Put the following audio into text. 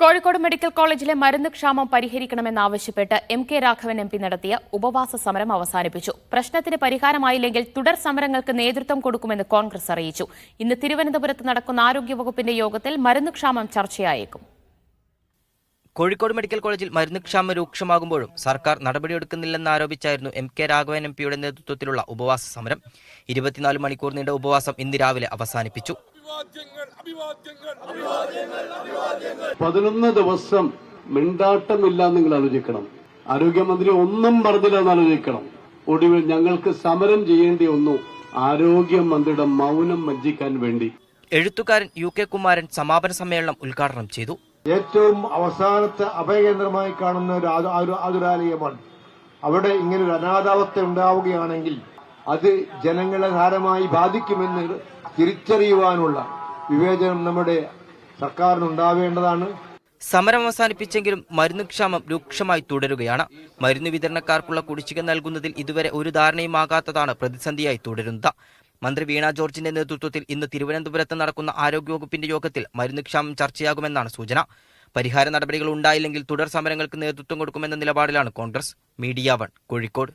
Kozhikode medical കോളേജിലെ മരുന്ന് ക്ഷാമം പരിഹരിക്കണമെന്നാവശ്യപ്പെട്ട് M K Raghavan M P നടത്തിയ ഉപവാസ സമരം അവസാനിപ്പിച്ചു. പ്രശ്നത്തിന് പരിഹാരമായില്ലെങ്കിൽ തുടർ സമരങ്ങൾക്ക് നേതൃത്വം കൊടുക്കുമെന്ന് കോൺഗ്രസ് അറിയിച്ചു. ഇന്ന് തിരുവനന്തപുരത്ത് നടക്കുന്ന ആരോഗ്യവകുപ്പിന്റെ യോഗത്തിൽ മരുന്ന് ക്ഷാമം ചർച്ചയായേക്കും. കോഴിക്കോട് മെഡിക്കൽ കോളേജിൽ മരുന്ന് ക്ഷാമം രൂക്ഷമാകുമ്പോഴും സർക്കാർ നടപടിയെടുക്കുന്നില്ലെന്നാരോപിച്ചായിരുന്നു എം കെ രാഘവൻ എം പിയുടെ നേതൃത്വത്തിലുള്ള ഉപവാസ സമരം. ഇരുപത്തിനാല് മണിക്കൂർ നീണ്ട ഉപവാസം ഇന്ന് രാവിലെ അവസാനിപ്പിച്ചു. പതിനൊന്ന് ദിവസം മിണ്ടാട്ടമില്ല നിങ്ങൾ ആലോചിക്കണം. ആരോഗ്യമന്ത്രി ഒന്നും പറഞ്ഞില്ലെന്ന് ആലോചിക്കണം. ഒടുവിൽ ഞങ്ങൾക്ക് സമരം ചെയ്യേണ്ടി വന്നു ആരോഗ്യമന്ത്രിയുടെ മൗനം വഞ്ചിക്കാൻ വേണ്ടി. എഴുത്തുകാരൻ യു കെ കുമാരൻ സമാപന സമ്മേളനം ഉദ്ഘാടനം ചെയ്തു. ഏറ്റവും അവസാനത്തെ അഭയകേന്ദ്രമായി കാണുന്ന ഒരു ആതു- ആതു- ആതുരാലയമാണ്. അവിടെ ഇങ്ങനെ ഒരു അനാഥാവസ്ഥ ഉണ്ടാവുകയാണെങ്കിൽ അത് ജനങ്ങളെ ധാരമായി ബാധിക്കുമെന്ന് തിരിച്ചറിയുവാനുള്ള വിവേചനം നമ്മുടെ സർക്കാരിന് ഉണ്ടാവേണ്ടതാണ് സമരം അവസാനിപ്പിച്ചെങ്കിലും മരുന്ന് ക്ഷാമം രൂക്ഷമായി തുടരുകയാണ്. മരുന്ന് വിതരണക്കാർക്കുള്ള കുടിശ്ശിക നൽകുന്നതിൽ ഇതുവരെ ഒരു ധാരണയുമാകാത്തതാണ് പ്രതിസന്ധിയായി തുടരുന്നത്. മന്ത്രി വീണ ജോർജിന്റെ നേതൃത്വത്തിൽ ഇന്ന് തിരുവനന്തപുരത്ത് നടക്കുന്ന ആരോഗ്യവകുപ്പിന്റെ യോഗത്തിൽ മരുന്ന് ക്ഷാമം ചർച്ചയാകുമെന്നാണ് സൂചന. പരിഹാര നടപടികൾ ഉണ്ടായില്ലെങ്കിൽ തുടർ സമരങ്ങൾക്ക് നേതൃത്വം കൊടുക്കുമെന്ന നിലപാടിലാണ് കോൺഗ്രസ്. Media one Kozhikode.